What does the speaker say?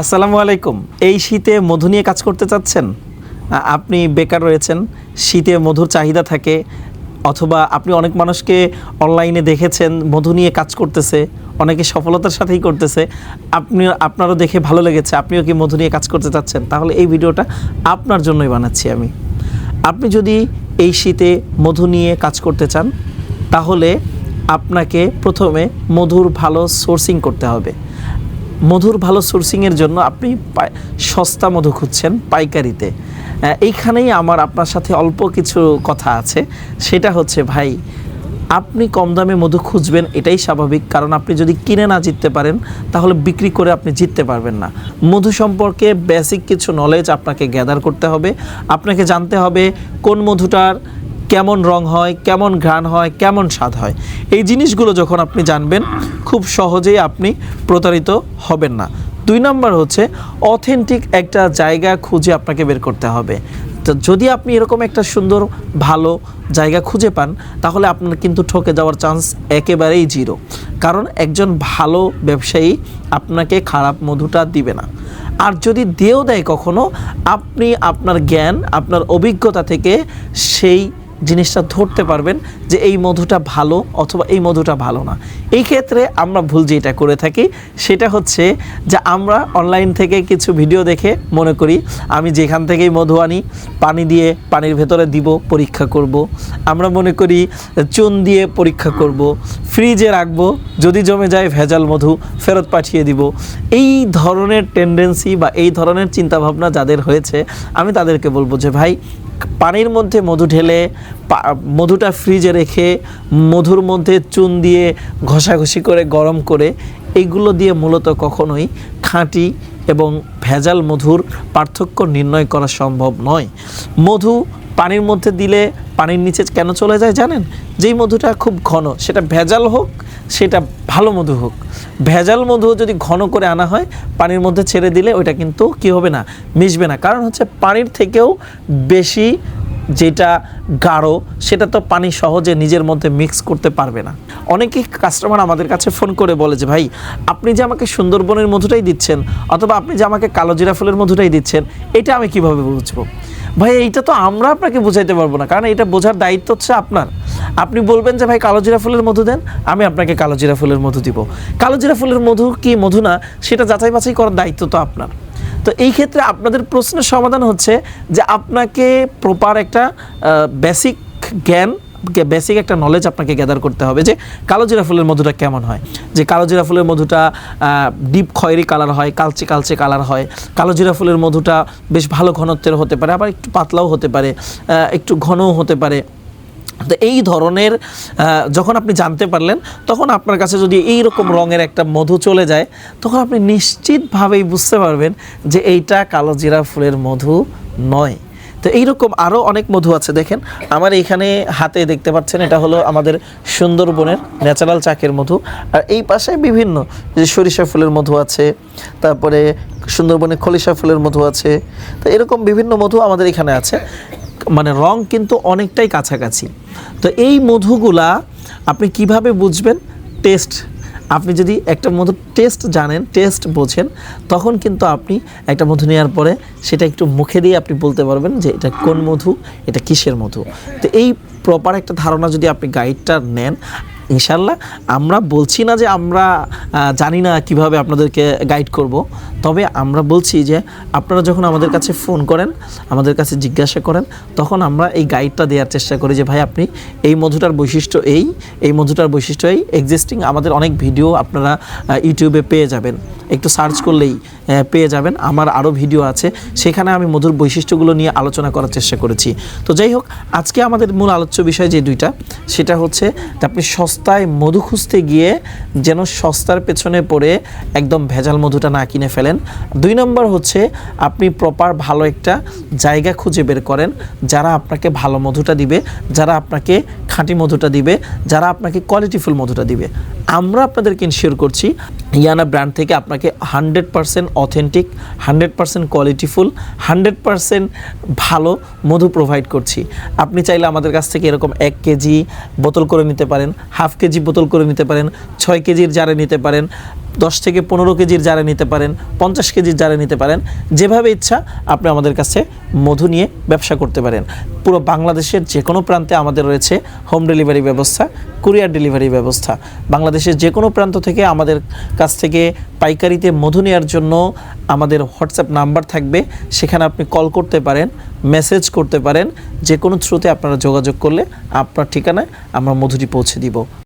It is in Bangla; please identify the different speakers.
Speaker 1: আসসালামু আলাইকুম। এই শীতে মধু নিয়ে কাজ করতে চাচ্ছেন? আপনি বেকার রয়েছেন, শীতে মধুর চাহিদা থাকে, অথবা আপনি অনেক মানুষকে অনলাইনে দেখেছেন, মধু নিয়ে কাজ করতেছে, অনেকে সফলতার সাথেই করতেছে, আপনি, আপনারও দেখে ভালো লেগেছে, আপনিও কি মধু নিয়ে কাজ করতে চাচ্ছেন? তাহলে এই ভিডিওটা আপনার জন্যই বানাচ্ছি আমি। আপনি যদি এই শীতে মধু নিয়ে কাজ করতে চান, তাহলে আপনাকে প্রথমে মধুর ভালো সোর্সিং করতে হবে। মধুর ভালো সোর্সিংয়ের জন্য আপনি সস্তা মধু খুঁজছেন পাইকারিতে। এইখানেই আমার আপনার সাথে অল্প কিছু কথা আছে। সেটা হচ্ছে, ভাই, আপনি কম দামে মধু খুঁজবেন, এটাই স্বাভাবিক। কারণ আপনি যদি কিনে না জিততে পারেন, তাহলে বিক্রি করে আপনি জিততে পারবেন না। মধু সম্পর্কে বেসিক কিছু নলেজ আপনাকে গ্যাদার করতে হবে। আপনাকে জানতে হবে কোন মধুটার কেমন রং হয়, কেমন ঘ্রাণ হয়, কেমন স্বাদ হয়, এই জিনিসগুলো যখন আপনি জানবেন, খুব সহজেই আপনি প্রতারিত হবেন না। দুই নম্বর হচ্ছে অথেন্টিক একটা জায়গা খুঁজে আপনাকে বের করতে হবে। তো যদি আপনি এরকম একটা সুন্দর, ভালো জায়গা খুঁজে পান, তাহলে আপনার কিন্তু ঠকে যাওয়ার চান্স একেবারেই জিরো কারণ একজন ভালো ব্যবসায়ী আপনাকে খারাপ মধুটা দিবে না। আর যদি দিয়েও দেয় কখনো, আপনি আপনার জ্ঞান, আপনার অভিজ্ঞতা থেকে সেই জিনিসটা ধরতে পারবেন যে এই মধুটা ভালো অথবা এই মধুটা ভালো না এই ক্ষেত্রে আমরা ভুল যেটা করে থাকি, সেটা হচ্ছে যে আমরা অনলাইন থেকে কিছু ভিডিও দেখে মনে করি, আমি যেখান থেকেই মধু আনি, পানি দিয়ে পানির ভেতরে দিব, পরীক্ষা করব। আমরা মনে করি চুন দিয়ে পরীক্ষা করব। ফ্রিজে রাখব, যদি জমে যায় ভেজাল মধু, ফেরত পাঠিয়ে দিব এই ধরনের টেন্ডেন্সি বা এই ধরনের চিন্তাভাবনা যাদের হয়েছে, আমি তাদেরকে বলব যে, ভাই পানির মধ্যে মধু ঢেলে মধুটা ফ্রিজে রেখে মধুর মধ্যে চুন দিয়ে ঘষাঘষি করে, গরম করে এইগুলো দিয়ে মূলত কখনোই খাঁটি এবং ভেজাল মধুর পার্থক্য নির্ণয় করা সম্ভব নয়। মধু পানির মধ্যে দিলে পানির নিচে কেন চলে যায় জানেন? যেই মধুটা খুব ঘন, সেটা ভেজাল হোক সেটা ভালো মধু হোক। ভেজাল মধু যদি ঘন করে আনা হয়, পানির মধ্যে ছেড়ে দিলে ওইটা কিন্তু কি হবে না, মিশবে না। কারণ হচ্ছে পানির থেকেও বেশি যেটা গাঢ়, সেটা তো পানি সহজে নিজের মধ্যে মিক্স করতে পারবে না। অনেকেই কাস্টমার আমাদের কাছে ফোন করে বলে যে, ভাই, আপনি যে আমাকে সুন্দরবনের মধুটাই দিচ্ছেন, অথবা আপনি যে আমাকে কালো জিরা ফুলের মধুটাই দিচ্ছেন, এটা আমি কীভাবে বুঝব? ভাই, এইটা তো আমরা আপনাকে বোঝাইতে পারব না, কারণ এটা বোঝার দায়িত্ব হচ্ছে আপনার। আপনি বলবেন যে, ভাই, কালো জিরা ফুলের মধু দেন। আমি আপনাকে কালো জিরা ফুলের মধু দিব। কালো জিরা ফুলের মধু কি মধু না, সেটা যাচাই বাছাই করার দায়িত্ব তো আপনার। তো এই ক্ষেত্রে আপনাদের প্রশ্নের সমাধান হচ্ছে যে, আপনাকে প্রপার একটা বেসিক জ্ঞান বেসিক একটা নলেজ আপনাকে গ্যাদার করতে হবে যে, কালো জিরা ফুলের মধুটা কেমন হয়। যে, কালো জিরা ফুলের মধুটা ডিপ খয়েরি কালার হয়, কালচে কালচে কালার হয়। কালো জিরা ফুলের মধুটা বেশ ভালো ঘনত্বের হতে পারে, আবার একটু পাতলাও হতে পারে একটু ঘনও হতে পারে। তো এই ধরনের যখন আপনি জানতে পারলেন, তখন আপনার কাছে যদি এই রকম রঙের একটা মধু চলে যায়, তখন আপনি নিশ্চিতভাবেই বুঝতে পারবেন যে এইটা কালো জিরা ফুলের মধু নয়। তো এইরকম আরও অনেক মধু আছে, দেখেন। আমার এখানে হাতে দেখতে পাচ্ছেন, এটা হলো আমাদের সুন্দরবনের ন্যাচারাল চাকের মধু। আর এই পাশে বিভিন্ন যে সরিষা ফুলের মধু আছে, তারপরে সুন্দরবনের খলিশা ফুলের মধু আছে, তো এরকম বিভিন্ন মধু আমাদের এখানে আছে। মানে রং কিন্তু অনেকটাই কাছাকাছি। তো এই মধুগুলা আপনি কীভাবে বুঝবেন? টেস্ট। আপনি যদি একটা মধু টেস্ট জানেন, টেস্ট বোঝেন, তখন কিন্তু আপনি একটা মধু নেওয়ার পরে সেটা একটু মুখে দিয়ে আপনি বলতে পারবেন যে এটা কোন মধু, এটা কিসের মধু। তো এই প্রপার একটা ধারণা যদি আপনি গাইডটা নেন ইনশাল্লাহ আমরা বলছি না যে আমরা জানি না কীভাবে আপনাদেরকে গাইড করব, তবে আমরা বলছি যে আপনারা যখন আমাদের কাছে ফোন করেন, আমাদের কাছে জিজ্ঞাসা করেন, তখন আমরা এই গাইডটা দেওয়ার চেষ্টা করি যে, ভাই, আপনি এই মধুটার বৈশিষ্ট্য এই এই মধুটার বৈশিষ্ট্য এই এক্সিস্টিং আমাদের অনেক ভিডিও আপনারা ইউটিউবে পেয়ে যাবেন। একটু সার্চ করলেই পেয়ে যাবেন। আমার আরও ভিডিও আছে, সেখানে আমি মধুর বৈশিষ্ট্যগুলো নিয়ে আলোচনা করার চেষ্টা করেছি। তো যাই হোক, আজকে আমাদের মূল আলোচ্য বিষয় যে দুইটা, সেটা হচ্ছে আপনি আপনি সস্তায় মধু খুঁজতে গিয়ে যেন সস্তার পেছনে পড়ে একদম ভেজাল মধুটা না কিনে ফেলেন। দুই নম্বর হচ্ছে, আপনি প্রপার ভালো একটা জায়গা খুঁজে বের করেন, যারা আপনাকে ভালো মধুটা দিবে, যারা আপনাকে খাঁটি মধুটা দিবে, যারা আপনাকে কোয়ালিটিফুল মধুটা দিবে। আমরা আপনাদেরকে ইনশিওর করছি, ইয়ানা ব্র্যান্ড থেকে আপনাকে hundred percent authentic hundred percent qualityful hundred percent ভালো মধু প্রোভাইড করছি। আপনি চাইলে আমাদের কাছ থেকে এরকম এক কেজি বোতল করে নিতে পারেন হাফ কেজি বোতল করে নিতে পারেন, ছয় কেজির জারে নিতে পারেন দশ থেকে পনেরো কেজির জারে নিতে পারেন, পঞ্চাশ কেজির জারে নিতে পারেন। যেভাবে ইচ্ছা আপনি আমাদের কাছে মধু নিয়ে ব্যবসা করতে পারেন। পুরো বাংলাদেশের যে কোনো প্রান্তে আমাদের রয়েছে হোম ডেলিভারি ব্যবস্থা কুরিয়ার ডেলিভারি ব্যবস্থা। বাংলাদেশের যে কোনো প্রান্ত থেকে আমাদের কাছ থেকে পাইকারিতে মধু নেওয়ার জন্য আমাদের হোয়াটসঅ্যাপ নাম্বার থাকবে। সেখানে আপনি কল করতে পারেন মেসেজ করতে পারেন। যে কোনো থ্রুতে আপনারা যোগাযোগ করলে আপনার ঠিকানায় আমরা মধুটি পৌঁছে দিব।